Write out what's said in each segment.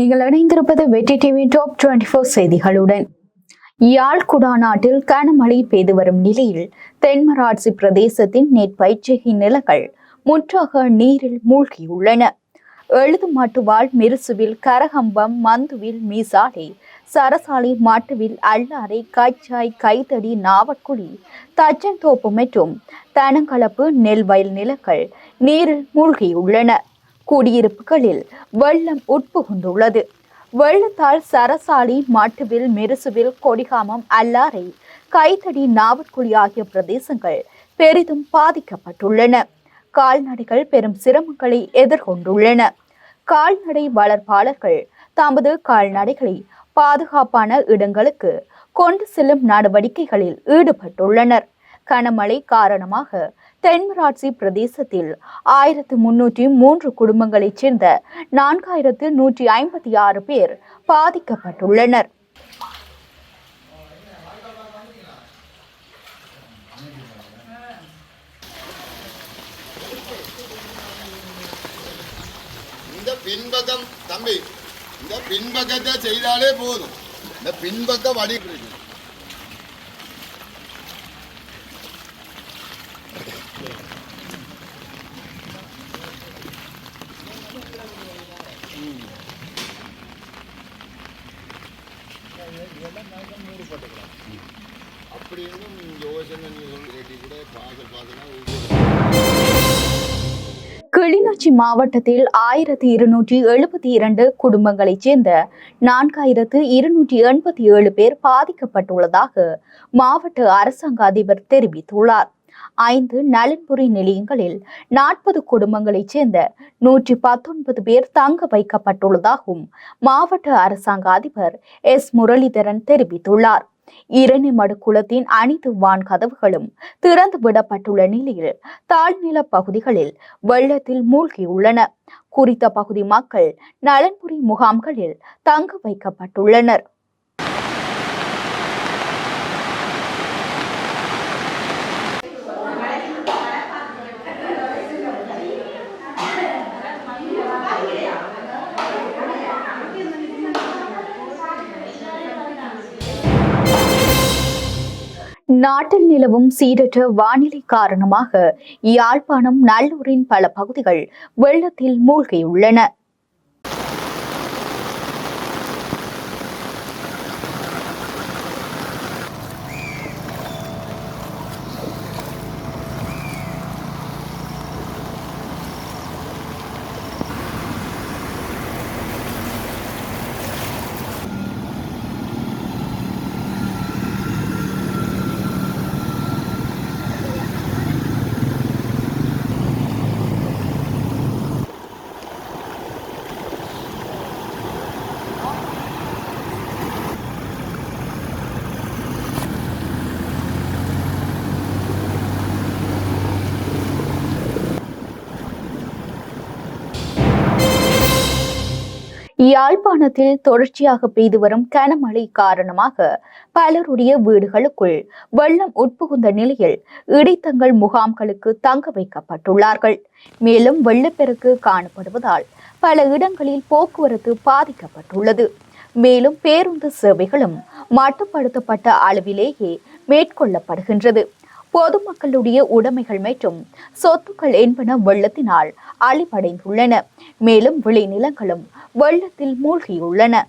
நீங்கள் இணைந்திருப்பது வெற்றி டிவி டாப் டுவெண்டி ஃபோர் செய்திகளுடன். யாழ் குடாநாட்டில் கனமழை பெய்து வரும் நிலையில் தென்மராட்சி பிரதேசத்தின் நெற்பயிற்சிகை நிலங்கள் முற்றாக நீரில் மூழ்கியுள்ளன. எழுதுமாட்டுவாள் மிருசுவில் கரகம்பம் மந்துவில் மீசாலை சரசாலை மாட்டுவில் அல்லாரை காய்ச்சாய் கைத்தடி நாவற்குழி தச்சன்தோப்பு மற்றும் தனங்கலப்பு நெல் வயல் நிலங்கள் நீரில் மூழ்கியுள்ளன. குடியிருப்புகளில் வெள்ளம் உட்புகுந்துள்ளது. வெள்ளத்தால் சரசாலி மாட்டுவில் மெருசுவில் கொடிகாமம் அல்லாரை கைத்தடி நாவற்குழி ஆகிய பிரதேசங்கள் பெரிதும் பாதிக்கப்பட்டுள்ளன. கால்நடைகள் பெரும் சிரமங்களை எதிர்கொண்டுள்ளன. கால்நடை வளர்ப்பாளர்கள் தமது கால்நடைகளை பாதுகாப்பான இடங்களுக்கு கொண்டு செல்லும் நடவடிக்கைகளில் ஈடுபட்டுள்ளனர். கனமழை காரணமாக தென்மராட்சி பிரதேசத்தில் ஆயிரத்து முன்னூற்றி மூன்று குடும்பங்களைச் சேர்ந்த நான்காயிரத்து நூற்றி ஐம்பத்தி ஆறு பேர் பாதிக்கப்பட்டுள்ளனர். இந்த பின்பக்கம் தம்பி இந்த பின்பக்கத்தை செய்தாலே போதும். இந்த பின்பக்கம் வடி கிளிநொச்சி மாவட்டத்தில் ஆயிரத்தி இருநூற்றி எழுபத்தி இரண்டு குடும்பங்களைச் சேர்ந்த நான்காயிரத்து இருநூற்றி எண்பத்தி ஏழு பேர் பாதிக்கப்பட்டுள்ளதாக மாவட்ட அரசாங்க அதிபர் தெரிவித்துள்ளார். ஐந்து நலன்புரி நிலையங்களில் நாற்பது குடும்பங்களைச் சேர்ந்த நூற்றி பத்தொன்பது பேர் தங்க வைக்கப்பட்டுள்ளதாகவும் மாவட்ட அரசாங்க அதிபர் எஸ். முரளிதரன் தெரிவித்துள்ளார். இரணிமடு குளத்தின் அனைத்து வான் கதவுகளும் திறந்து விடப்பட்டுள்ள நிலையில் தாழ்நில பகுதிகளில் வெள்ளத்தில் மூழ்கியுள்ளன. குறித்த பகுதி மக்கள் நலன்புரி முகாம்களில் தங்க வைக்கப்பட்டுள்ளனர். நாட்டில் நிலவும் சீரற்ற வானிலை காரணமாக யாழ்ப்பாணம் நல்லூரின் பல பகுதிகள் வெள்ளத்தில் மூழ்கியுள்ளன. யாழ்ப்பாணத்தில் தொடர்ச்சியாக பெய்து வரும் கனமழை காரணமாக பலருடைய வீடுகளுக்குள் வெள்ளம் உட்புகுந்த நிலையில் இடைத்தங்கள் முகாம்களுக்கு தங்க வைக்கப்பட்டுள்ளார்கள். மேலும் வெள்ளப்பெருக்கு காணப்படுவதால் பல இடங்களில் போக்குவரத்து பாதிக்கப்பட்டுள்ளது. மேலும் பேருந்து சேவைகளும் மட்டுப்படுத்தப்பட்ட அளவிலேயே மேற்கொள்ளப்படுகின்றது. பொதுமக்களுடைய உடைமைகள் மற்றும் சொத்துக்கள் என்பன வெள்ளத்தினால் அழிவடைந்துள்ளன. மேலும் விளைநிலங்களும் வெள்ளத்தில் மூழ்கியுள்ளன.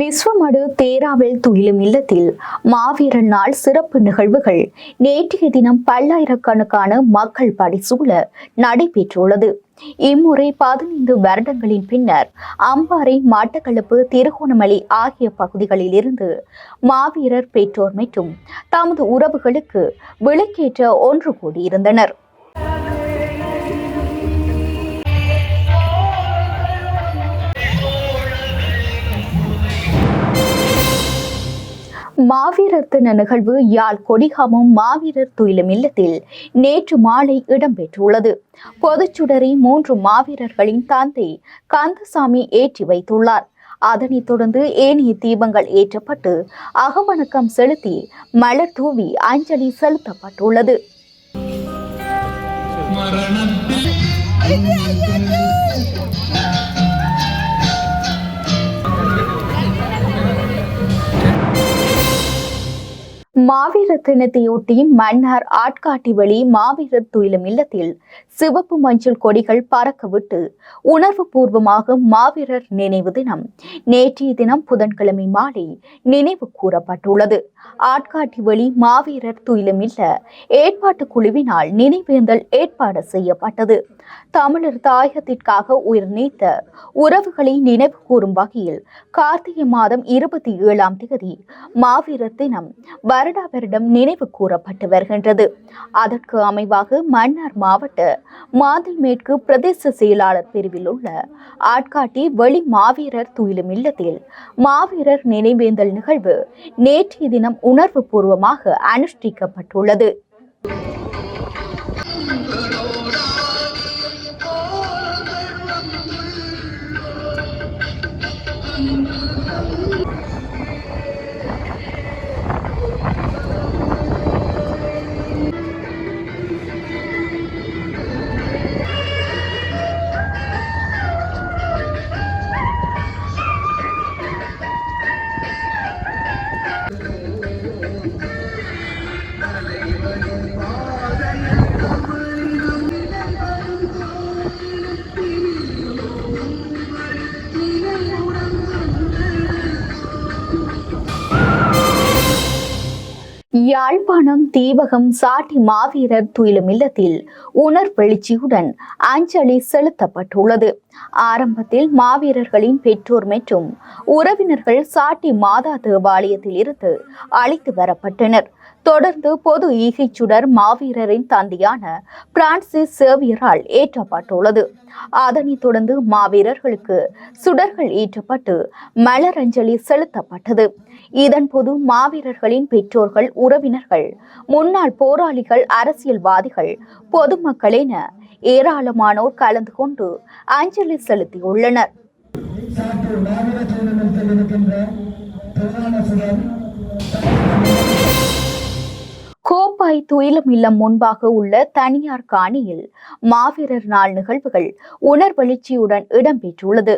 விஸ்வமடு தேராவில் துயிலும் இல்லத்தில் மாவீரர் நாள் சிறப்பு நிகழ்வுகள். நேற்றைய தினம் பல்லாயிரக்கணக்கான மக்கள் படைசூழ நடைபெற்றுள்ளது. இம்முறை பதினைந்து வருடங்களின் பின்னர் அம்பாறை மட்டக்களப்பு திருகோணமலை ஆகிய பகுதிகளில் இருந்து மாவீரர் பெற்றோர் மற்றும் தமது உறவுகளுக்கு விளக்கேற்ற ஒன்று கூடியிருந்தனர். மாவீரர் தின நிகழ்வு யாழ் கொடிகாமம் மாவீரர் துயிலும் இல்லத்தில் நேற்று மாலை இடம்பெற்றுள்ளது. பொதுச்சுடரை மூன்று மாவீரர்களின் தந்தை கந்தசாமி ஏற்றி வைத்துள்ளார். அதனைத் தொடர்ந்து ஏனைய தீபங்கள் ஏற்றப்பட்டு அகவணக்கம் செலுத்தி மலர் தூவி அஞ்சலி செலுத்தப்பட்டுள்ளது. மாவீரர் தினத்தையொட்டி மன்னார் ஆட்காட்டி வழி மாவீரர் துயிலும் இல்லத்தில் சிவப்பு மஞ்சள் கொடிகள் பறக்கவிட்டு உணர்வு பூர்வமாக மாவீரர் நினைவு தினம். நேற்றைய தினம் புதன்கிழமை மாலை நினைவு கூறப்பட்டுள்ளது. ஆட்காட்டி வழி மாவீரர் துயிலும் இல்ல ஏற்பாட்டு குழுவினால் நினைவேந்தல் ஏற்பாடு செய்யப்பட்டது. தமிழர் தாயகத்திற்காக உயிர் நீத்த உறவுகளை நினைவு கூறும் வகையில் கார்த்திகை மாதம் இருபத்தி ஏழாம் தேதி மாவீரர் தினம் வருடா வருடம் நினைவு கூறப்பட்டு வருகின்றது. அதற்கு அமைவாக மன்னார் மாவட்ட மாந்தை மேற்கு பிரதேச செயலாளர் பிரிவில் உள்ள ஆட்காட்டி வெளி மாவீரர் துயிலும் இல்லத்தில் மாவீரர் நினைவேந்தல் நிகழ்வு நேற்றைய தினம் உணர்வு பூர்வமாக அனுஷ்டிக்கப்பட்டுள்ளது. யாழ்ப்பாணம் தீவகம் சாட்டி மாவீரர் துயிலும் இல்லத்தில் உணர்வெழுச்சியுடன் அஞ்சலி செலுத்தப்பட்டுள்ளது. ஆரம்பத்தில் மாவீரர்களின் பெற்றோர் மற்றும் உறவினர்கள் சாட்டி மாதா தேவாலயத்தில் இருந்து அழைத்து வரப்பட்டனர். தொடர்ந்து பொது ஈகைச் சுடர் மாவீரரின் தந்தையான பிரான்சிஸ் சேவியரால் ஏற்றப்பட்டுள்ளது. அதனைத் தொடர்ந்து மாவீரர்களுக்கு சுடர்கள் ஏற்றப்பட்டு மலரஞ்சலி செலுத்தப்பட்டது. இதன்போது மாவீரர்களின் பெற்றோர்கள் உறவினர்கள் முன்னாள் போராளிகள் அரசியல்வாதிகள் பொதுமக்கள் என ஏராளமானோர் கலந்து கொண்டு அஞ்சலி செலுத்தியுள்ளனர். இருக்கின்ற பிரதான சுடர் கோப்பாய் துயிலும் இல்லம் முன்பாக உள்ள தனியார் காணியில் மாவீரர் நாள் நிகழ்வுகள் உணர்வெழுச்சியுடன் இடம்பெற்றுள்ளது.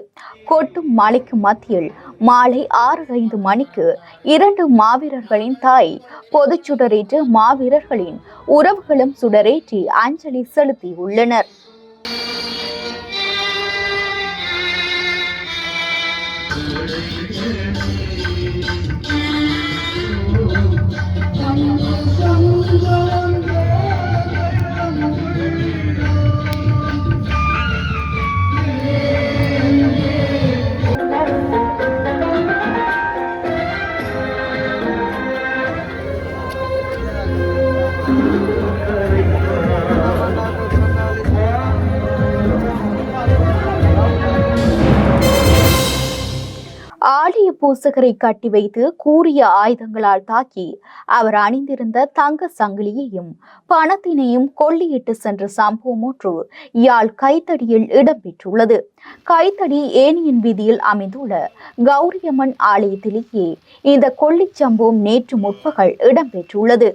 கொட்டும் மலைக்கு மத்தியில் மாலை ஆறு ஐந்து மணிக்கு இரண்டு மாவீரர்களின் தாய் பொது சுடரேற்று மாவீரர்களின் உறவுகளும் சுடரேற்றி அஞ்சலி செலுத்தியுள்ளனர். ஆலய பூசகரை கட்டி வைத்து கூறிய ஆயுதங்களால் தாக்கி அவர் அணிந்திருந்த தங்க சங்கிலியையும் பணத்தினையும் கொள்ளியிட்டு சென்ற சம்பவம் ஒன்று யாழ் கைத்தடியில் இடம்பெற்றுள்ளது கைத்தடி ஏனியன் வீதியில் அமைந்துள்ள கௌரியம்மன் ஆலயத்திலேயே இந்த கொள்ளிச் சம்பவம் நேற்று முற்பகல் இடம்பெற்றுள்ளது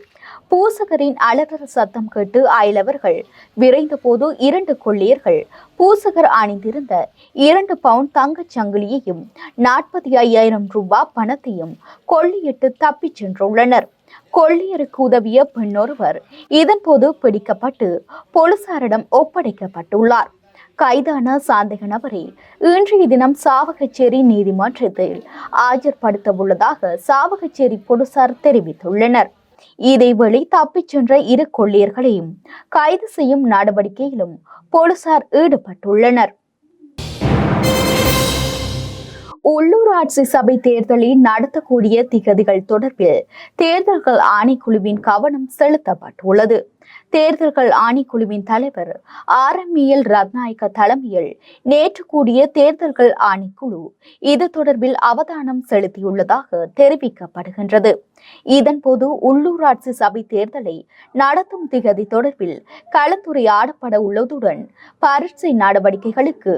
பூசகரின் அலறல் சத்தம் கேட்டு அயலவர்கள். விரைந்தபோது இரண்டு கொள்ளையர்கள். பூசகர் அணிந்திருந்த இரண்டு பவுண்ட் தங்கச் சங்கிலியையும் நாற்பத்தி ஐயாயிரம் ரூபாய் பணத்தையும் கொள்ளையிட்டு தப்பிச் சென்றுள்ளனர். கொள்ளையருக்கு உதவிய பெண்ணொருவர் இதன்போது பிடிக்கப்பட்டு போலீசாரிடம் ஒப்படைக்கப்பட்டுள்ளார். கைதான சந்தேக நபரை இன்றைய தினம் சாவகச்சேரி நீதிமன்றத்தில் ஆஜர்படுத்த உள்ளதாக சாவகச்சேரி போலீசார் தெரிவித்துள்ளனர். இதேவேளை தப்பிச் சென்ற இரு கொள்ளையர்களையும் கைது செய்யும் நடவடிக்கையிலும் போலீசார் ஈடுபட்டுள்ளனர். உள்ளூராட்சி சபை தேர்தலில் நடத்தக்கூடிய திகதிகள் தொடர்பில் தேர்தல்கள் ஆணைக்குழுவின் கவனம் செலுத்தப்பட்டுள்ளது. தேர்தல்கள் ஆணைக்குழுவின் தலைவர் ஆர் எம் எல் ரத்நாயக்க தலைமையில் நேற்று கூடிய தேர்தல்கள் ஆணைக்குழு இது தொடர்பில் அவதானம் செலுத்தியுள்ளதாக தெரிவிக்கப்படுகின்றது. இதன்போது உள்ளூராட்சி சபை தேர்தலை நடத்தும் திகதி தொடர்பில் கலந்துரையாடப்பட உள்ளதுடன் பரீட்சை நடவடிக்கைகளுக்கு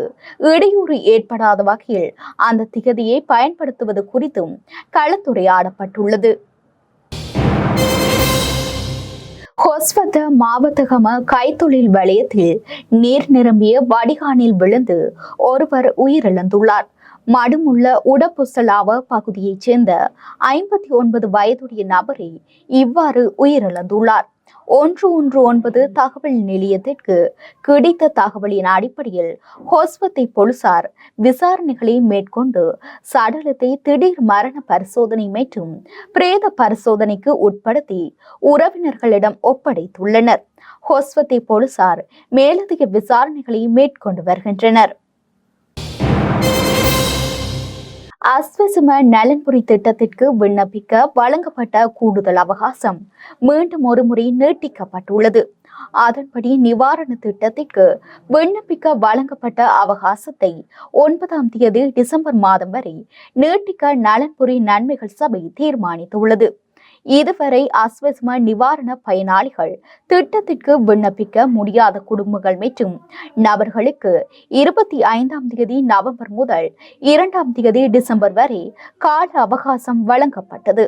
இடையூறு ஏற்படாத வகையில் அந்த திகதியை பயன்படுத்துவது குறித்தும் கலந்துரையாடப்பட்டுள்ளது. அஸ்வத மாவத்தகம கைத்தொழில் வலயத்தில் நீர் நிரம்பிய வடிகானில் விழுந்து ஒருவர் உயிரிழந்துள்ளார். மடுமுள்ள உடப்புசலாவ பகுதியைச் சேர்ந்த ஐம்பத்தி ஒன்பது வயதுடைய நபரே இவ்வாறு உயிரிழந்துள்ளார். ஒன்று ஒன்று ஒன்பது தகவல் நிலையத்திற்கு கிடைத்த தகவலின் அடிப்படையில் ஹோஸ்வத்தை போலீசார் விசாரணைகளை மேற்கொண்டு சடலத்தை திடீர் மரண பரிசோதனை மற்றும் பிரேத பரிசோதனைக்கு உட்படுத்தி உறவினர்களிடம் ஒப்படைத்துள்ளனர். ஹோஸ்வத்தை போலீசார் மேலதிக விசாரணைகளை மேற்கொண்டு வருகின்றனர். அஸ்வசும நலன்புரி திட்டத்திற்கு விண்ணப்பிக்க வழங்கப்பட்ட கூடுதல் அவகாசம் மீண்டும் ஒருமுறை நீட்டிக்கப்பட்டுள்ளது. அதன்படி நிவாரண திட்டத்திற்கு விண்ணப்பிக்க வழங்கப்பட்ட அவகாசத்தை ஒன்பதாம் தேதி டிசம்பர் மாதம் வரை நீட்டிக்க நலன்புரி நன்மைகள் சபை தீர்மானித்துள்ளது. இதுவரை அஸ்வஸ்ம நிவாரண பயனாளிகள் திட்டத்திற்கு விண்ணப்பிக்க முடியாத குடும்பங்கள் மற்றும் நபர்களுக்கு இருபத்தி ஐந்தாம் தேதி நவம்பர் முதல் இரண்டாம் தேதி டிசம்பர் வரை கால அவகாசம் வழங்கப்பட்டது.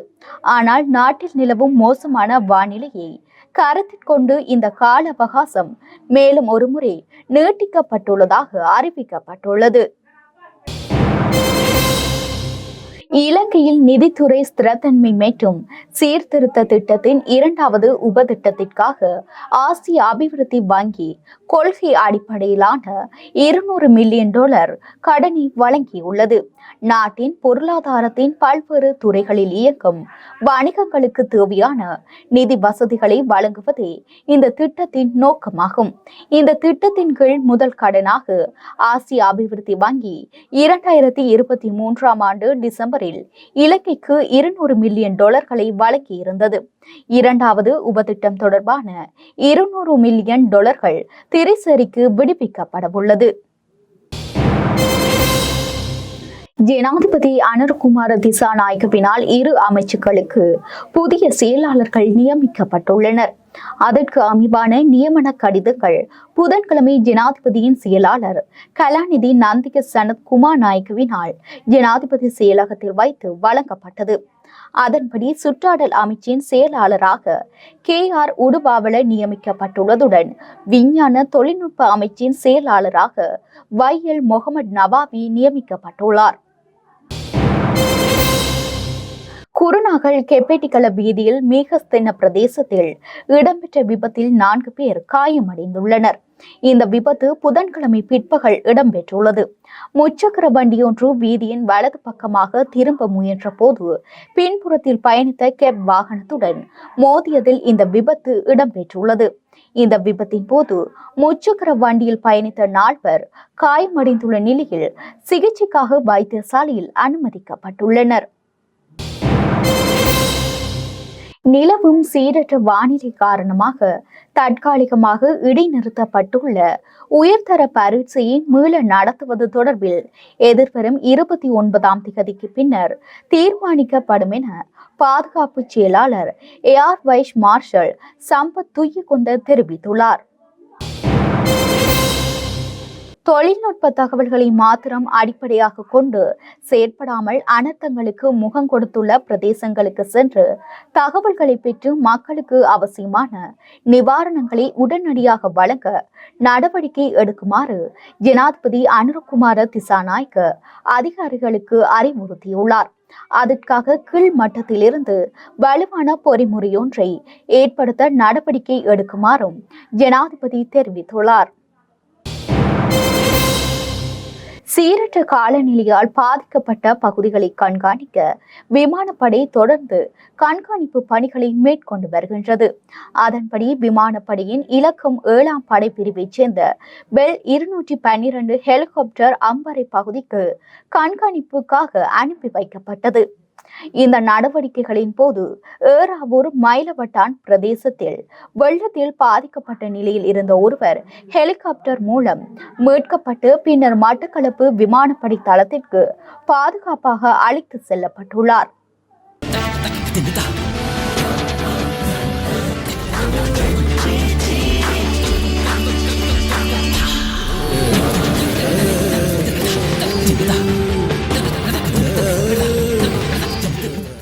ஆனால் நாட்டில் நிலவும் மோசமான வானிலையை கருத்தில் கொண்டு இந்த கால அவகாசம் மேலும் ஒருமுறை நீட்டிக்கப்பட்டுள்ளதாக அறிவிக்கப்பட்டுள்ளது. இலங்கையில் நிதித்துறை ஸ்திரத்தன்மை மற்றும் சீர்திருத்த திட்டத்தின் இரண்டாவது உபதிட்டத்திற்காக ஆசிய அபிவிருத்தி வங்கி கொள்கை அடிப்படையிலான இருநூறு மில்லியன் டாலர் கடனை வழங்கியுள்ளது. நாட்டின் பொருளாதாரத்தின் பல்வேறு துறைகளில் இயக்கும் வணிகங்களுக்கு தேவையான நிதி வசதிகளை வழங்குவதே இந்த திட்டத்தின் நோக்கமாகும். இந்த திட்டத்தின் கீழ் முதல் கடனாக ஆசிய அபிவிருத்தி வங்கி இரண்டாயிரத்தி இருபத்தி மூன்றாம் ஆண்டு டிசம்பர் டிசம்பரில் இலங்கைக்கு இருநூறு மில்லியன் டாலர்களை வழங்கியிருந்தது. இரண்டாவது உபதிட்டம் தொடர்பான இருநூறு மில்லியன் டாலர்கள் திரைசேரிக்கு விடுவிக்கப்படவுள்ளது. ஜனாதிபதி அனுர்குமார திசாநாயகவினால் இரு அமைச்சுக்களுக்கு புதிய செயலாளர்கள் நியமிக்கப்பட்டுள்ளனர். அதற்கு அமைவான நியமன கடிதங்கள். புதன்கிழமை ஜனாதிபதியின் செயலாளர் கலாநிதி நந்திக சனத் குமார் நாயக்கவினால் ஜனாதிபதி செயலகத்தில் வைத்து வழங்கப்பட்டது. அதன்படி சுற்றாடல் அமைச்சின் செயலாளராக கே ஆர் உடுபாவல நியமிக்கப்பட்டுள்ளதுடன் விஞ்ஞான தொழில்நுட்ப அமைச்சின் செயலாளராக வை எல் முகமது நவாவி நியமிக்கப்பட்டுள்ளார். குருநாகல் கெப்பேட்டிக்கல வீதியில் மேகஸ்தென பிரதேசத்தில் இடம்பெற்ற விபத்தில் நான்கு பேர் காயமடைந்துள்ளனர். இந்த விபத்து புதன்கிழமை பிற்பகல் இடம்பெற்றுள்ளது. முச்சக்கர வண்டியொன்று வீதியின் வலது பக்கமாக திரும்ப முயன்ற போது பின்புறத்தில் பயணித்த கேப் வாகனத்துடன் மோதியதில் இந்த விபத்து இடம்பெற்றுள்ளது. இந்த விபத்தின் போது முச்சக்கர வண்டியில் பயணித்த நால்வர் காயமடைந்துள்ள நிலையில் சிகிச்சைக்காக வைத்தியசாலையில் அனுமதிக்கப்பட்டுள்ளனர். நிலவும் சீரற்ற வானிலை காரணமாக தற்காலிகமாக இடைநிறுத்தப்பட்டுள்ள உயர்தர பரீட்சையை மீள நடத்துவது தொடர்பில் எதிர்வரும் இருபத்தி ஒன்பதாம் திகதிக்கு பின்னர் தீர்மானிக்கப்படும் என பாதுகாப்பு செயலாளர் air vice marshal Sampath Thuyyakontha தெரிவித்துள்ளார். தொழில்நுட்ப தகவல்களை மாத்திரம் அடிப்படையாக கொண்டு செயற்படாமல் அனர்த்தங்களுக்கு முகம் கொடுத்துள்ள பிரதேசங்களுக்கு சென்று தகவல்களை பெற்று மக்களுக்கு அவசியமான நிவாரணங்களை உடனடியாக வழங்க நடவடிக்கை எடுக்குமாறு ஜனாதிபதி அனுரகுமார திசாநாயக்க அதிகாரிகளுக்கு அறிவுறுத்தியுள்ளார். அதற்காக கீழ் மட்டத்திலிருந்து வலுவான பொறிமுறையொன்றை ஏற்படுத்த நடவடிக்கை எடுக்குமாறும் ஜனாதிபதி தெரிவித்துள்ளார். சீரற்ற காலநிலையால் பாதிக்கப்பட்ட பகுதிகளை கண்காணிக்க விமானப்படை தொடர்ந்து கண்காணிப்பு பணிகளை மேற்கொண்டு வருகின்றது. அதன்படி விமானப்படையின் இலக்கம் ஏழாம் படைப்பிரிவைச் சேர்ந்த பெல் இருநூற்றி பன்னிரண்டு ஹெலிகாப்டர் அம்பரை பகுதிக்கு கண்காணிப்புக்காக அனுப்பி வைக்கப்பட்டது. இந்த நடவடிக்கைகளின் போது ஏறாவூர் மயிலவட்டான் பிரதேசத்தில் வெள்ளத்தில் பாதிக்கப்பட்ட நிலையில் இருந்த ஒருவர் ஹெலிகாப்டர் மூலம் மீட்கப்பட்டு பின்னர் மட்டக்களப்பு விமானப்படை தளத்திற்கு பாதுகாப்பாக அழைத்து செல்லப்பட்டுள்ளார் Yeah.